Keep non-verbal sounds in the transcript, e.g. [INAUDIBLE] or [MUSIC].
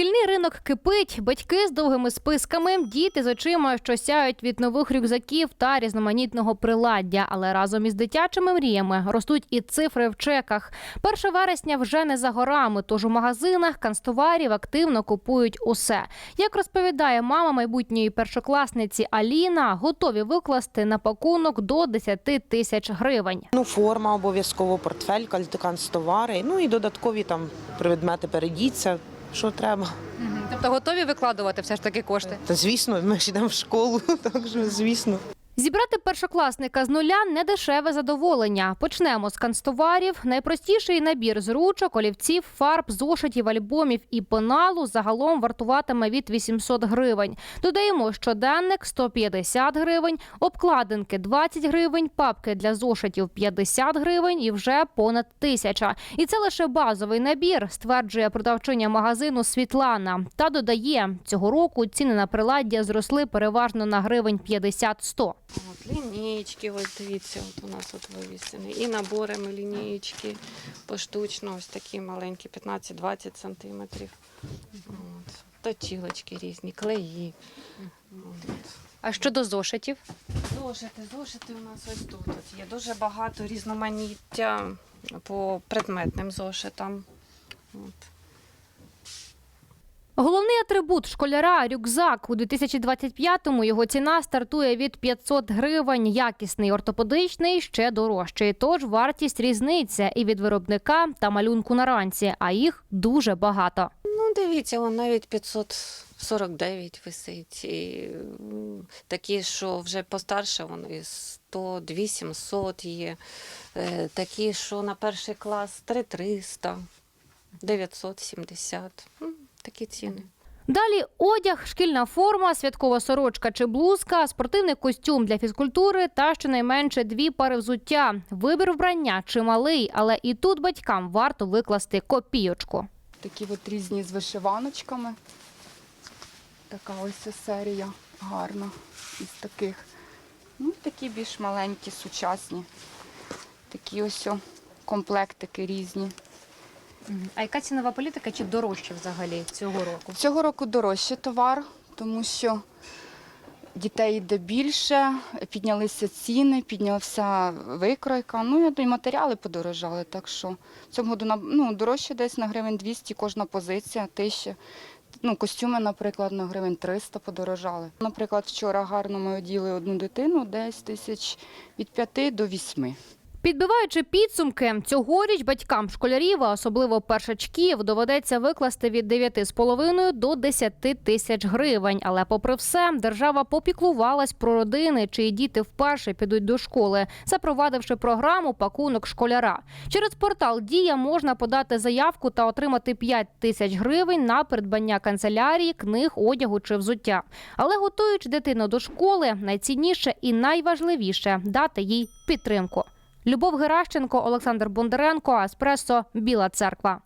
Шкільний ринок кипить, батьки з довгими списками, діти з очима, що сяють від нових рюкзаків та різноманітного приладдя. Але разом із дитячими мріями ростуть і цифри в чеках. 1 вересня вже не за горами, тож у магазинах канцтоварів активно купують усе. Як розповідає мама майбутньої першокласниці Аліна, готові викласти на пакунок до 10 тисяч гривень. Ну, форма обов'язково, портфель, канцтовари, ну і додаткові там предмети передіться, що треба. Тобто готові викладувати все ж таки кошти. Та звісно, ми ж йдемо в школу, [LAUGHS] так що звісно. Зібрати першокласника з нуля не дешеве задоволення. Почнемо з канцтоварів. Найпростіший набір з ручок, олівців, фарб, зошитів, альбомів і пеналу загалом вартуватиме від 800 гривень. Додаємо щоденник 150 гривень, обкладинки 20 гривень, папки для зошитів 50 гривень і вже понад тисяча. І це лише базовий набір, стверджує продавчиня магазину Світлана. Та додає, цього року ціни на приладдя зросли переважно на гривень 50-100. От лінієчки, ось дивіться, от у нас от вивісені. І наборами лінієчки поштучно, ось такі маленькі, 15-20 сантиметрів. От. Точілочки різні, клеї. От. А щодо зошитів? Зошити, зошити у нас ось тут. От є дуже багато різноманіття по предметним зошитам. От. Головний атрибут школяра рюкзак у 2025-му його ціна стартує від 500 гривень. Якісний ортопедичний ще дорожчий. Тож вартість різниця і від виробника та малюнку на ранці, а їх дуже багато. Ну, дивіться, он навіть 549 висить. І, такі, що вже постарше, вони 100, 2700 є. Е, Такі, що на перший клас 3300, 970. Такі ціни. Далі одяг, шкільна форма, святкова сорочка чи блузка, спортивний костюм для фізкультури та щонайменше дві пари взуття. Вибір вбрання чималий, але і тут батькам варто викласти копійочку. Такі от різні з вишиваночками. Така ось серія гарна із таких. Ну, такі більш маленькі, сучасні. Такі ось комплектики різні. А яка цінова політика чи дорожче взагалі цього року? Цього року дорожче товар, тому що дітей йде більше, піднялися ціни, піднявся викройка. Ну, думаю, матеріали подорожали. Так що в цьому году ну, дорожче десь на гривень 200 кожна позиція, тисяча. Ну, костюми, наприклад, на гривень 300 подорожали. Наприклад, вчора гарно ми оділи одну дитину десь тисяч від 5 до 8. Підбиваючи підсумки, цьогоріч батькам школярів, а особливо першачків, доведеться викласти від 9,5 до 10 тисяч гривень. Але, попри все, держава попіклувалась про родини, чиї діти вперше підуть до школи, запровадивши програму пакунок школяра. Через портал Дія можна подати заявку та отримати 5 тисяч гривень на придбання канцелярії, книг, одягу чи взуття. Але готуючи дитину до школи, найцінніше і найважливіше дати їй підтримку. Любов Геращенко, Олександр Бондаренко, Еспресо, Біла Церква.